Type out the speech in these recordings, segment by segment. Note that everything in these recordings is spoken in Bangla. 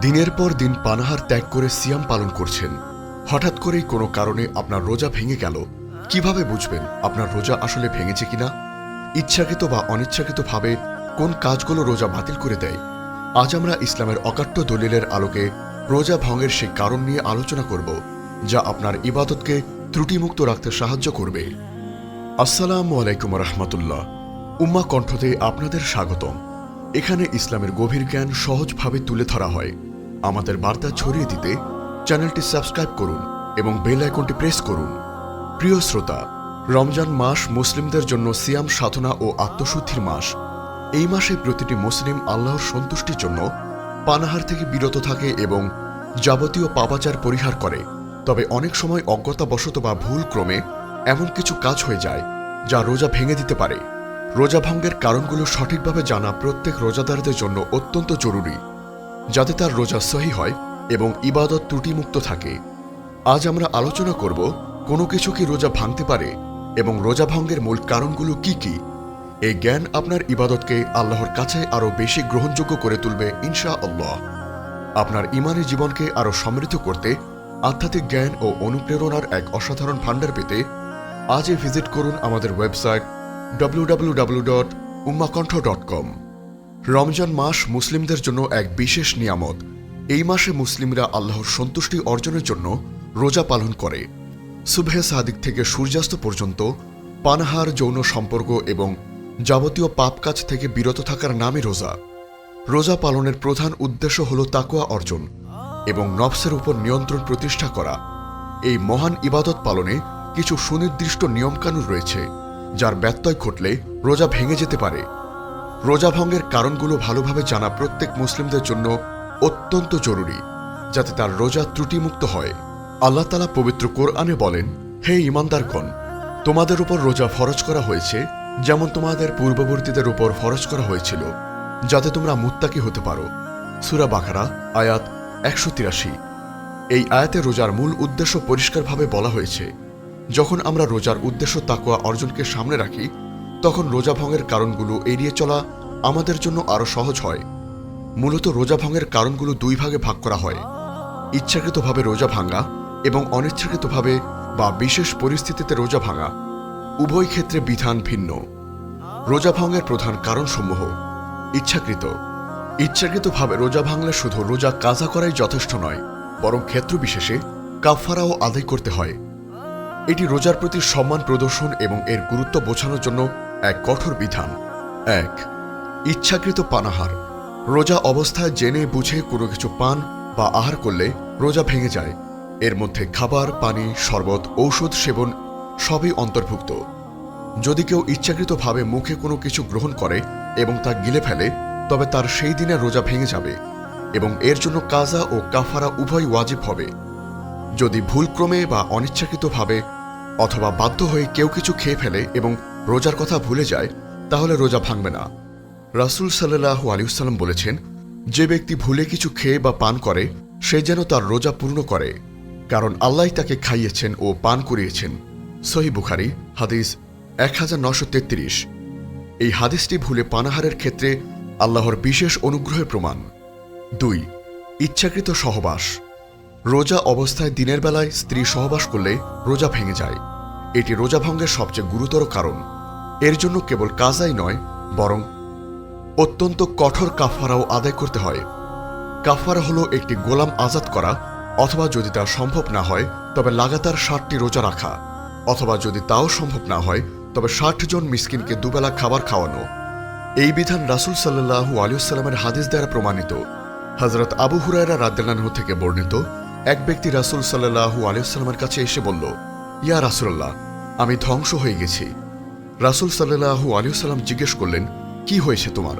দিনের পর দিন পানাহার ত্যাগ করে সিয়াম পালন করছেন। হঠাৎ করেই কোনো কারণে আপনার রোজা ভেঙে গেল। কীভাবে বুঝবেন আপনার রোজা আসলে ভেঙেছে কিনা? ইচ্ছাকৃত বা অনিচ্ছাকৃতভাবে কোন কাজগুলো রোজা বাতিল করে দেয়? আজ আমরা ইসলামের অকাট্য দলিলের আলোকে রোজা ভঙ্গের সেই কারণ নিয়ে আলোচনা করব, যা আপনার ইবাদতকে ত্রুটিমুক্ত রাখতে সাহায্য করবে। আসসালামু আলাইকুম রহমতুল্লাহ। উম্মা কণ্ঠতে আপনাদের স্বাগতম। এখানে ইসলামের গভীর জ্ঞান সহজভাবে তুলে ধরা হয়। আমাদের বার্তা ছড়িয়ে দিতে চ্যানেলটি সাবস্ক্রাইব করুন এবং বেল আইকনটি প্রেস করুন। প্রিয় শ্রোতা, রমজান মাস মুসলিমদের জন্য সিয়াম সাধনা ও আত্মশুদ্ধির মাস। এই মাসে প্রতিটি মুসলিম আল্লাহর সন্তুষ্টির জন্য পানাহার থেকে বিরত থাকে এবং যাবতীয় পাপাচার পরিহার করে। তবে অনেক সময় অজ্ঞতাবশত বা ভুল ক্রমে এমন কিছু কাজ হয়ে যায় যা রোজা ভেঙে দিতে পারে। রোজা ভঙ্গের কারণগুলো সঠিকভাবে জানা প্রত্যেক রোজাদারদের জন্য অত্যন্ত জরুরি। যাতে তার রোজা সহি হয় এবং ইবাদত ত্রুটিমুক্ত থাকে। আজ আমরা আলোচনা করব, কোনো কিছু কি রোজা ভাঙতে পারে এবং রোজা ভঙ্গের মূল কারণগুলো কি কি? এই জ্ঞান আপনার ইবাদতকে আল্লাহর কাছে আরও বেশি গ্রহণযোগ্য করে তুলবে ইনশা আল্লাহ আপনার ইমানি জীবনকে আরও সমৃদ্ধ করতে আধ্যাত্মিক জ্ঞান ও অনুপ্রেরণার এক অসাধারণ ভাণ্ডার পেতে আজই ভিজিট করুন আমাদের ওয়েবসাইট www.ummakantha.com রমজান মাস মুসলিমদের জন্য এক বিশেষ নিয়ামত। এই মাসে মুসলিমরা আল্লাহর সন্তুষ্টি অর্জনের জন্য রোজা পালন করে। সুবহে সাদিক থেকে সূর্যাস্ত পর্যন্ত পানাহার, যৌন সম্পর্ক এবং যাবতীয় পাপ কাজ থেকে বিরত থাকার নামই রোজা। রোজা পালনের প্রধান উদ্দেশ্য হল তাকুয়া অর্জন এবং নফসের উপর নিয়ন্ত্রণ প্রতিষ্ঠা করা। এই মহান ইবাদত পালনে কিছু সুনির্দিষ্ট নিয়মকানুন রয়েছে, যার ব্যত্যয় ঘটলে রোজা ভেঙে যেতে পারে। রোজা ভঙ্গের কারণগুলো ভালোভাবে জানা প্রত্যেক মুসলিমদের জন্য অত্যন্ত জরুরি, যাতে তার রোজা ত্রুটিমুক্ত হয়। আল্লাহ তালা পবিত্র কোরআনে বলেন, হে ইমানদারগণ তোমাদের উপর রোজা ফরজ করা হয়েছে, যেমন তোমাদের পূর্ববর্তীদের উপর ফরজ করা হয়েছিল, যাতে তোমরা মুত্তাকি হতে পারো। সুরা বাখারা আয়াত একশো তিরাশি। এই আয়াতে রোজার মূল উদ্দেশ্য পরিষ্কারভাবে বলা হয়েছে, যখন আমরা রোজার উদ্দেশ্য তাকুয়া অর্জনকে সামনে রাখি তখন রোজা ভঙ্গের কারণগুলো এড়িয়ে চলা আমাদের জন্য আরও সহজ হয়। মূলত রোজা ভঙ্গের কারণগুলো দুই ভাগে ভাগ করা হয়। ইচ্ছাকৃতভাবে রোজা ভাঙা এবং অনিচ্ছাকৃতভাবে বা বিশেষ পরিস্থিতিতে রোজা ভাঙা। উভয় ক্ষেত্রে বিধান ভিন্ন। রোজা ভঙ্গের প্রধান কারণসমূহ ইচ্ছাকৃত। ইচ্ছাকৃতভাবে রোজা ভাঙলে শুধু রোজা কাজা করাই যথেষ্ট নয়, বরং ক্ষেত্র বিশেষে কাফারাও আদায় করতে হয়। এটি রোজার প্রতি সম্মান প্রদর্শন এবং এর গুরুত্ব বোঝানোর জন্য এক কঠোর বিধান। এক, ইচ্ছাকৃত পানাহার। রোজা অবস্থায় জেনে বুঝে কোনো কিছু পান বা আহার করলে রোজা ভেঙে যায়। এর মধ্যে খাবার, পানি, শরবত, ঔষধ সেবন সবই অন্তর্ভুক্ত। যদি কেউ ইচ্ছাকৃতভাবে মুখে কোনো কিছু গ্রহণ করে এবং তা গিলে ফেলে, তবে তার সেই দিনে রোজা ভেঙে যাবে এবং এর জন্য কাজা ও কাফারা উভয় ওয়াজিব হবে। যদি ভুলক্রমে বা অনিচ্ছাকৃতভাবে অথবা বাধ্য হয়ে কেউ কিছু খেয়ে ফেলে এবং রোজার কথা ভুলে যায়, তাহলে রোজা ভাঙবে না। রাসুল সাল্লাহ আলিউসাল্লাম বলেছেন, যে ব্যক্তি ভুলে কিছু খেয়ে বা পান করে, সে যেন তার রোজা পূর্ণ করে, কারণ আল্লাহ তাকে খাইয়েছেন ও পান করিয়েছেন। সহি বুখারি, হাদিস এক হাজার তেত্রিশ। এই হাদিসটি ভুলে পানাহারের ক্ষেত্রে আল্লাহর বিশেষ অনুগ্রহের প্রমাণ। দুই, ইচ্ছাকৃত সহবাস। রোজা অবস্থায় দিনের বেলায় স্ত্রী সহবাস করলে রোজা ভেঙে যায়। এটি রোজা ভঙ্গের সবচেয়ে গুরুতর কারণ। এর জন্য কেবল কাজাই নয়, বরং অত্যন্ত কঠোর কাফারাও আদায় করতে হয়। কাফারা হলো একটি গোলাম আজাদ করা, অথবা যদি তা সম্ভব না হয়, তবে লাগাতার ষাটটি রোজা রাখা, অথবা যদি তাও সম্ভব না হয়, তবে ষাট জন মিসকিনকে দুবেলা খাবার খাওয়ানো। এই বিধান রাসুল সাল্লাহু আলিউসাল্লামের হাদিস দ্বারা প্রমাণিত। হজরত আবু হুরায়রা রাদ্দানহ থেকে বর্ণিত, এক ব্যক্তি রাসুল সাল্লাহু আলিউসাল্লামের কাছে এসে বলল, ইয়া রাসুল্লাহ আমি ধ্বংস হয়ে গেছি। রাসুল সাল্লাহু আলিউসাল্লাম জিজ্ঞেস করলেন, কি হয়েছে তোমার?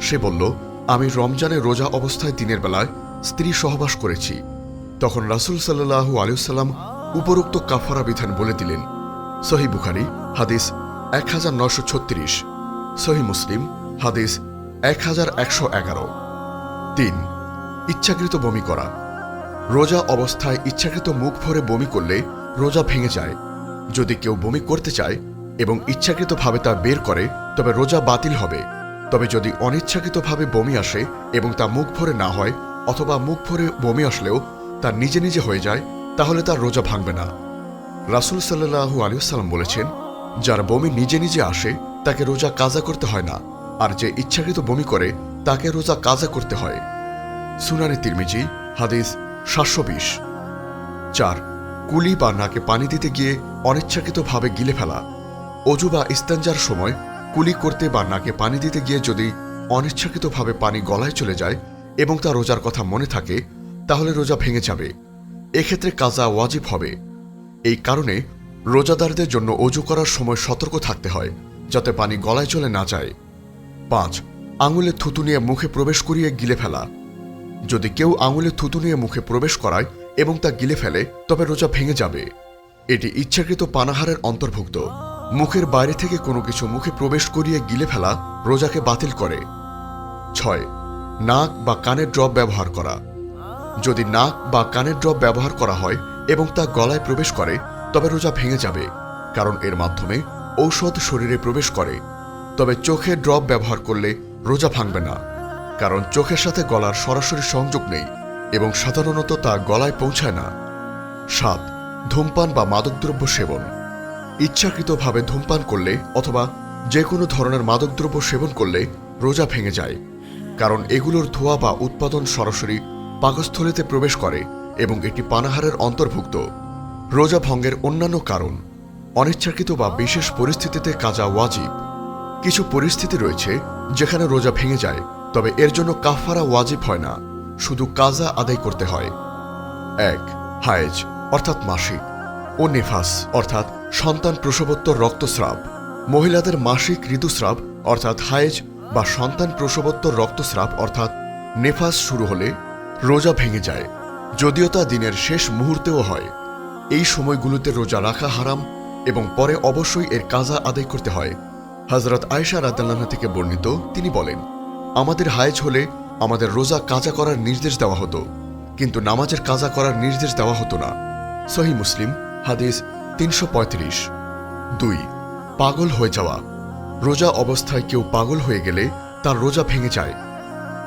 সে বলল, আমি রমজানে রোজা অবস্থায় দিনের বেলায় স্ত্রী সহবাস করেছি। তখন রাসুল সাল্লাহু আলিউসাল্লাম উপরোক্ত কাফারা বিধান বলে দিলেন সহি বুখারি, হাদিস এক হাজার নশো ছত্রিশ সহি মুসলিম, হাদিস এক হাজার একশো এগারো। তিন, ইচ্ছাকৃত বমি করা। রোজা অবস্থায় ইচ্ছাকৃত মুখ ভরে বমি করলে রোজা ভেঙে যায়। যদি কেউ বমি করতে চায় এবং ইচ্ছাকৃতভাবে তা বের করে, তবে রোজা বাতিল হবে। তবে যদি অনিচ্ছাকৃতভাবে বমি আসে এবং তা মুখ ভরে না হয় অথবা মুখ ভরে বমি আসলেও তার নিজে নিজে হয়ে যায়, তাহলে তার রোজা ভাঙবে না। রাসুল সাল্লাহু আলিয়াল্লাম বলেছেন, যার বমি নিজে নিজে আসে, তাকে রোজা কাজা করতে হয় না। আর যে ইচ্ছাকৃত বমি করে, তাকে রোজা কাজা করতে হয়। সুনানি তিরমিজি, হাদিস সাতশো বিশ। চার, কুলি বা নাকে পানি দিতে গিয়ে অনিচ্ছাকৃতভাবে গিলে ফেলা। অজু বা ইস্তাঞ্জার সময় কুলি করতে বা নাকে পানি দিতে গিয়ে যদি অনিচ্ছাকৃতভাবে পানি গলায় চলে যায় এবং তা রোজার কথা মনে থাকে, তাহলে রোজা ভেঙে যাবে। এক্ষেত্রে কাজা ওয়াজিব হবে। এই কারণে রোজাদারদের জন্য অজু করার সময় সতর্ক থাকতে হয়, যাতে পানি গলায় চলে না যায়। পাঁচ, আঙুলে থুতু নিয়ে মুখে প্রবেশ করিয়ে গিলে ফেলা। যদি কেউ আঙুলে থুতু নিয়ে মুখে প্রবেশ করায় এবং তা গিলে ফেলে, তবে রোজা ভেঙে যাবে। এটি ইচ্ছাকৃত পানাহারের অন্তর্ভুক্ত। মুখের বাইরে থেকে কোনো কিছু মুখে প্রবেশ করিয়ে গিলে ফেলা রোজাকে বাতিল করে। ছয়, নাক বা কানের ড্রপ ব্যবহার করা। যদি নাক বা কানের ড্রপ ব্যবহার করা হয় এবং তা গলায় প্রবেশ করে, তবে রোজা ভেঙে যাবে, কারণ এর মাধ্যমে ঔষধ শরীরে প্রবেশ করে। তবে চোখে ড্রপ ব্যবহার করলে রোজা ভাঙবে না, কারণ চোখের সাথে গলার সরাসরি সংযোগ নেই এবং সাধারণত তা গলায় পৌঁছায় না। সাত, ধূমপান বা মাদকদ্রব্য সেবন। ইচ্ছাকৃতভাবে ধূমপান করলে অথবা যে কোনো ধরনের মাদকদ্রব্য সেবন করলে রোজা ভেঙে যায়। কারণ এগুলোর ধোয়া বা উৎপাদন সরাসরি পাকস্থলীতে প্রবেশ করে এবং এটি পানাহারের অন্তর্ভুক্ত। রোজা ভঙ্গের অন্যান্য কারণ, অনিচ্ছাকৃত বা বিশেষ পরিস্থিতিতে কাজা ওয়াজিব। কিছু পরিস্থিতি রয়েছে যেখানে রোজা ভেঙে যায়, তবে এর জন্য কাফারা ওয়াজিব হয় না, শুধু কাজা আদায় করতে হয়। এক, হায়েজ, অর্থাৎ মাসিক। ও নেফাস, অর্থাৎ সন্তান প্রসবোত্তর রক্তস্রাব। মহিলাদের মাসিক ঋতুস্রাব, অর্থাৎ হায়েজ বা সন্তান প্রসবোত্তর রক্তস্রাব, অর্থাৎ নেফাস শুরু হলে রোজা ভেঙে যায়, যদিও তা দিনের শেষ মুহূর্তেও হয়। এই সময়গুলোতে রোজা রাখা হারাম এবং পরে অবশ্যই এর কাজা আদায় করতে হয়। হজরত আয়েশা রাদাল্লাহ থেকে বর্ণিত, তিনি বলেন, আমাদের হায়েজ হলে আমাদের রোজা কাজা করার নির্দেশ দেওয়া হতো, কিন্তু নামাজের কাজা করার নির্দেশ দেওয়া হতো না। সহি মুসলিম হাদিস তিনশো পঁয়ত্রিশ। দুই, পাগল হয়ে যাওয়া। রোজা অবস্থায় কেউ পাগল হয়ে গেলে তার রোজা ভেঙে যায়।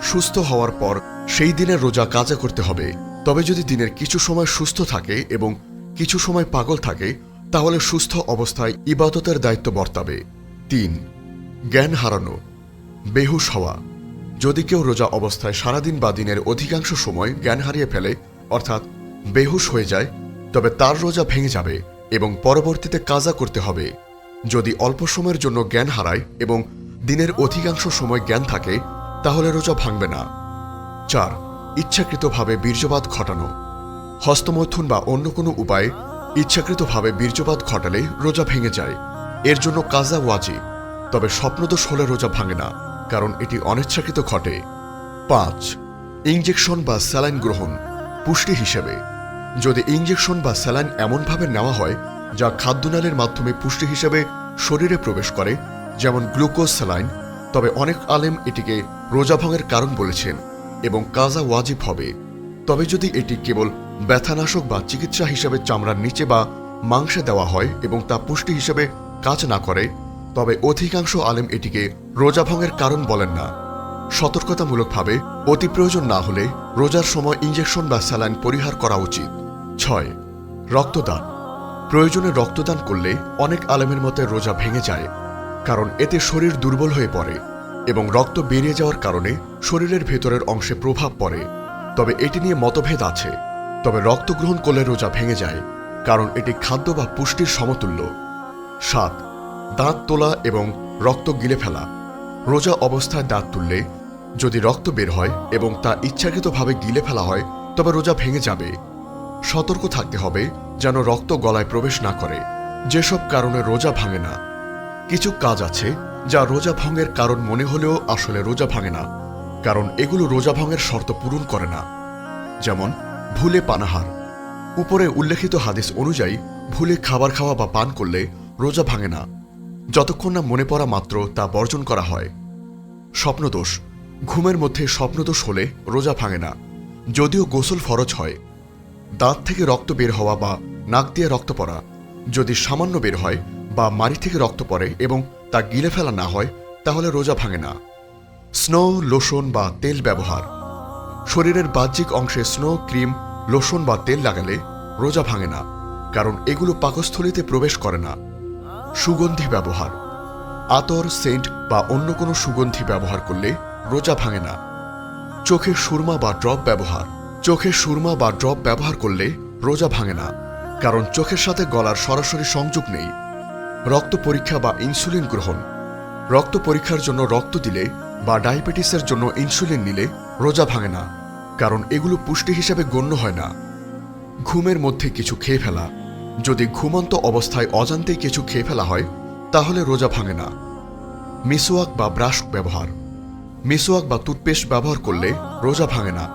সুস্থ হওয়ার পর সেই দিনের রোজা কাজা করতে হবে। তবে যদি দিনের কিছু সময় সুস্থ থাকে এবং কিছু সময় পাগল থাকে, তাহলে সুস্থ অবস্থায় ইবাদতের দায়িত্ব বর্তাবে। তিন, জ্ঞান হারানো। বেহুশ হওয়া। যদি কেউ রোজা অবস্থায় সারাদিন বা দিনের অধিকাংশ সময় জ্ঞান হারিয়ে ফেলে, অর্থাৎ বেহুশ হয়ে যায় তবে তার রোজা ভেঙে যাবে এবং পরবর্তীতে কাজা করতে হবে। যদি অল্প সময়ের জন্য জ্ঞান হারায় এবং দিনের অধিকাংশ সময় জ্ঞান থাকে, তাহলে রোজা ভাঙবে না। চার, ইচ্ছাকৃতভাবে বীর্যপাত ঘটানো। হস্তমৈথুন বা অন্য কোনো উপায়ে ইচ্ছাকৃতভাবে বীর্যপাত ঘটালে রোজা ভেঙে যায়। এর জন্য কাজা ওয়াজিব, তবে স্বপ্নদোষ হলে রোজা ভাঙে না, কারণ এটি অনিচ্ছাকৃত ঘটে। পাঁচ ইঞ্জেকশন বা স্যালাইন গ্রহণ, পুষ্টি হিসেবে। যদি ইঞ্জেকশন বা স্যালাইন এমনভাবে নেওয়া হয়, যা খাদ্যনালের মাধ্যমে পুষ্টি হিসেবে শরীরে প্রবেশ করে, যেমন গ্লুকোজ স্যালাইন, তবে অনেক আলেম এটিকে রোজা ভঙ্গের কারণ বলেছেন এবং কাজা ওয়াজিব হবে। তবে যদি এটি কেবল ব্যথানাশক বা চিকিৎসা হিসেবে চামড়ার নিচে বা মাংসে দেওয়া হয় এবং তা পুষ্টি হিসেবে কাজ না করে, তবে অধিকাংশ আলেম এটিকে রোজা ভঙ্গের কারণ বলেন না। সতর্কতামূলকভাবে অতি প্রয়োজন না হলে রোজার সময় ইঞ্জেকশন বা স্যালাইন পরিহার করা উচিত। ছয়, রক্তদান। প্রয়োজনে রক্তদান করলে অনেক আলেমের মতে রোজা ভেঙে যায়, কারণ এতে শরীর দুর্বল হয়ে পড়ে এবং রক্ত বেরিয়ে যাওয়ার কারণে শরীরের ভেতরের অংশে প্রভাব পড়ে। তবে এটি নিয়ে মতভেদ আছে। তবে রক্ত গ্রহণ করলে রোজা ভেঙে যায়, কারণ এটি খাদ্য বা পুষ্টির সমতুল্য। সাত, দাঁত তোলা এবং রক্ত গিলে ফেলা। রোজা অবস্থায় দাঁত তুললে যদি রক্ত বের হয় এবং তা ইচ্ছাকৃতভাবে গিলে ফেলা হয়, তবে রোজা ভেঙে যাবে। সতর্ক থাকতে হবে যেন রক্ত গলায় প্রবেশ না করে। যেসব কারণে রোজা ভাঙে না। কিছু কাজ আছে যা রোজা ভঙ্গের কারণ মনে হলেও আসলে রোজা ভাঙে না, কারণ এগুলো রোজা ভঙ্গের শর্ত পূরণ করে না। যেমন, ভুলে পানাহার। উপরে উল্লেখিত হাদিস অনুযায়ী, ভুলে খাবার খাওয়া বা পান করলে রোজা ভাঙে না। যতক্ষণ না মনে পড়া মাত্র তা বর্জন করা হয়। স্বপ্নদোষ। ঘুমের মধ্যে স্বপ্নদোষ হলে রোজা ভাঙে না, যদিও গোসল ফরজ হয়। দাঁত থেকে রক্ত বের হওয়া বা নাক দিয়ে রক্ত পড়া। যদি সামান্য বের হয় বা মাড়ি থেকে রক্ত পড়ে এবং তা গিলে ফেলা না হয়, তাহলে রোজা ভাঙে না। স্নো, লোশন বা তেল ব্যবহার। শরীরের বাহ্যিক অংশে স্নো, ক্রিম, লোশন বা তেল লাগালে রোজা ভাঙে না, কারণ এগুলো পাকস্থলীতে প্রবেশ করে না। সুগন্ধি ব্যবহার। আতর, সেন্ট বা অন্য কোনো সুগন্ধি ব্যবহার করলে রোজা ভাঙে না। চোখে সুরমা বা ড্রপ ব্যবহার। চোখে সুরমা বা ড্রপ ব্যবহার করলে রোজা ভাঙে না, কারণ চোখের সাথে গলার সরাসরি সংযোগ নেই। রক্ত পরীক্ষা বা ইনসুলিন গ্রহণ। রক্ত পরীক্ষার জন্য রক্ত দিলে বা ডায়াবেটিসের জন্য ইনসুলিন নিলে রোজা ভাঙে না, কারণ এগুলো পুষ্টি হিসেবে গণ্য হয় না। ঘুমের মধ্যে কিছু খেয়ে ফেলা। যদি ঘুমন্ত অবস্থায় অজান্তেই কিছু খেয়ে ফেলা হয়, তাহলে রোজা ভাঙে না। মিসোয়াক বা ব্রাশ ব্যবহার। মিসোয়াক বা টুথপেস্ট ব্যবহার করলে রোজা ভাঙে না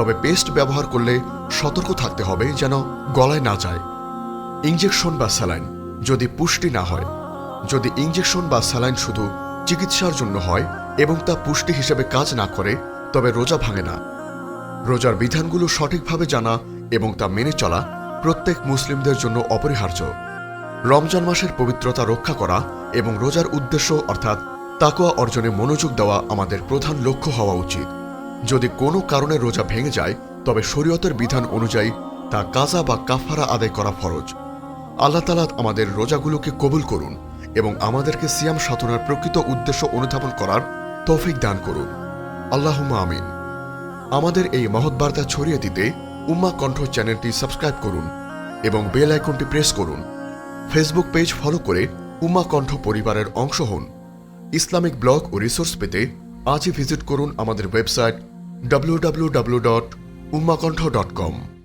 তবে পেস্ট ব্যবহার করলে সতর্ক থাকতে হবে যেন গলায় না যায়। ইঞ্জেকশন বা স্যালাইন যদি পুষ্টি না হয়, যদি ইঞ্জেকশন বা স্যালাইন শুধু চিকিৎসার জন্য হয় এবং তা পুষ্টি হিসেবে কাজ না করে, তবে রোজা ভাঙে না। রোজার বিধানগুলো সঠিকভাবে জানা এবং তা মেনে চলা প্রত্যেক মুসলিমদের জন্য অপরিহার্য। রমজান মাসের পবিত্রতা রক্ষা করা এবং রোজার উদ্দেশ্য অর্থাৎ তাকোয়া অর্জনে মনোযোগ দেওয়া আমাদের প্রধান লক্ষ্য হওয়া উচিত। যদি কোনো কারণে রোজা ভেঙে যায়, তবে শরীয়তের বিধান অনুযায়ী তা কাজা বা কাফারা আদায় করা ফরজ। আল্লাহ তালা আমাদের রোজাগুলোকে কবুল করুন এবং আমাদেরকে সিয়াম সাধনার প্রকৃত উদ্দেশ্য অনুধাবন করার তৌফিক দান করুন। আল্লাহুম্মা আমিন। আমাদের এই মহৎ বার্তা ছড়িয়ে দিতে উম্মা কণ্ঠ চ্যানেলটি সাবস্ক্রাইব করুন এবং বেল আইকনটি প্রেস করুন। ফেসবুক পেজ ফলো করে উম্মা কণ্ঠ পরিবারের অংশ হন। ইসলামিক ব্লগ ও রিসোর্স পেতে আজই ভিজিট করুন আমাদের ওয়েবসাইট www.ummakantho.com